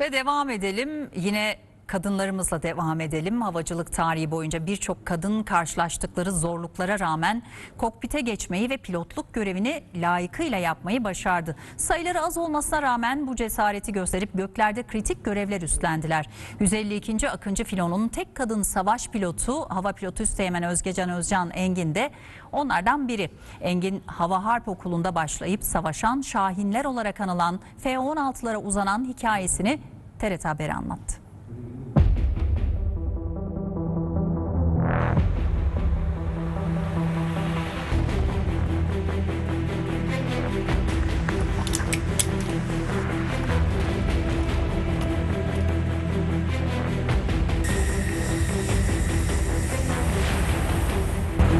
Ve devam edelim. Yine kadınlarımızla devam edelim. Havacılık tarihi boyunca birçok kadın karşılaştıkları zorluklara rağmen kokpite geçmeyi ve pilotluk görevini layıkıyla yapmayı başardı. Sayıları az olmasına rağmen bu cesareti gösterip göklerde kritik görevler üstlendiler. 152. Akıncı Filo'nun tek kadın savaş pilotu hava pilotu Üsteğmen Özgecan Özcan Engin de onlardan biri. Engin Hava Harp Okulu'nda başlayıp savaşan Şahinler olarak anılan F-16'lara uzanan hikayesini TRT Haber'e anlattı.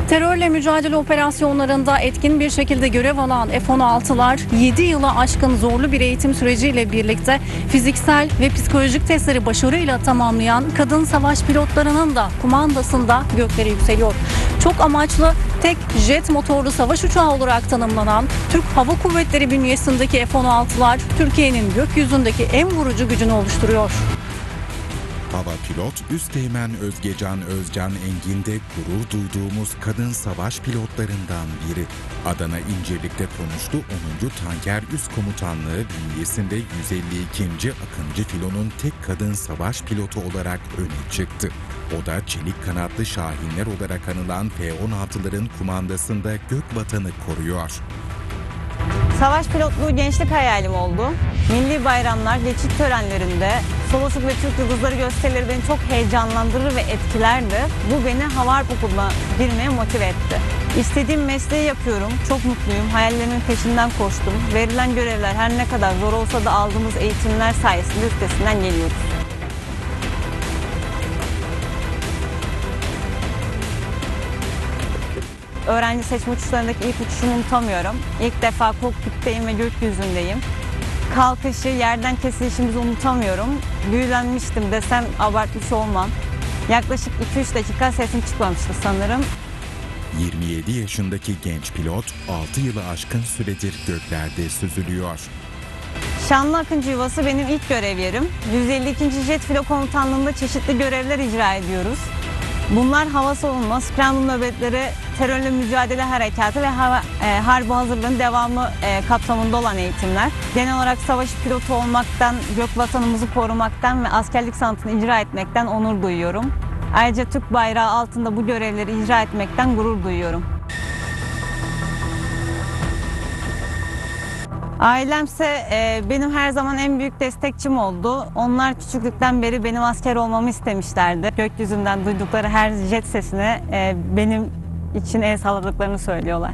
Terörle mücadele operasyonlarında etkin bir şekilde görev alan F-16'lar 7 yılı aşkın zorlu bir eğitim süreciyle birlikte fiziksel ve psikolojik testleri başarıyla tamamlayan kadın savaş pilotlarının da kumandasında göklere yükseliyor. Çok amaçlı tek jet motorlu savaş uçağı olarak tanımlanan Türk Hava Kuvvetleri bünyesindeki F-16'lar Türkiye'nin gökyüzündeki en vurucu gücünü oluşturuyor. Hava pilot Üsteğmen Özgecan Özcan Engin de gurur duyduğumuz kadın savaş pilotlarından biri. Adana İncirlik'te konuştu 10. Tanker Üst Komutanlığı bünyesinde 152. Akıncı Filo'nun tek kadın savaş pilotu olarak öne çıktı. O da çelik kanatlı şahinler olarak anılan F-16'ların kumandasında gök vatanı koruyor. Savaş pilotluğu gençlik hayalim oldu. Milli bayramlar, geçit törenlerinde, Solotuk ve Türk Yıldızları gösterileri beni çok heyecanlandırır ve etkilerdi. Bu beni Hava Harp Okulu'na girmeye motive etti. İstediğim mesleği yapıyorum, çok mutluyum, hayallerimin peşinden koştum. Verilen görevler her ne kadar zor olsa da aldığımız eğitimler sayesinde üstesinden geliyoruz. öğrenci seçme uçuşlarındaki ilk uçuşumu unutamıyorum. İlk defa kokpitteyim ve gökyüzündeyim. Kalkışı, yerden kesilişimizi unutamıyorum. Büyülenmiştim desem abartmış olmam. Yaklaşık 2-3 dakika sesim çıkmamıştı sanırım. 27 yaşındaki genç pilot 6 yılı aşkın süredir göklerde süzülüyor. Şanlı Akıncı Yuvası benim ilk görev yerim. 152. Jet Filo Komutanlığı'nda çeşitli görevler icra ediyoruz. Bunlar hava savunma, scramble nöbetleri, terörle mücadele harekatı ve hava, e, harbi hazırlığın devamı e, kapsamında olan eğitimler. Genel olarak savaş pilotu olmaktan, gök vatanımızı korumaktan ve askerlik sanatını icra etmekten onur duyuyorum. Ayrıca Türk bayrağı altında bu görevleri icra etmekten gurur duyuyorum. Ailemse e, benim her zaman en büyük destekçim oldu. Onlar küçüklükten beri benim asker olmamı istemişlerdi. Gökyüzünden duydukları her jet sesine e, benim için el salladıklarını söylüyorlar.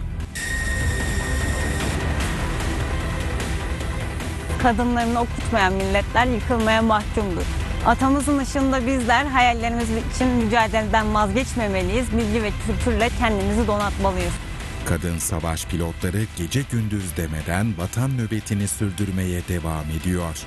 Kadınlarını okutmayan milletler yıkılmaya mahkumdur. Atamızın ışığında bizler hayallerimiz için mücadeleden vazgeçmemeliyiz. Bilgi ve kültürle kendimizi donatmalıyız. Kadın savaş pilotları gece gündüz demeden vatan nöbetini sürdürmeye devam ediyor.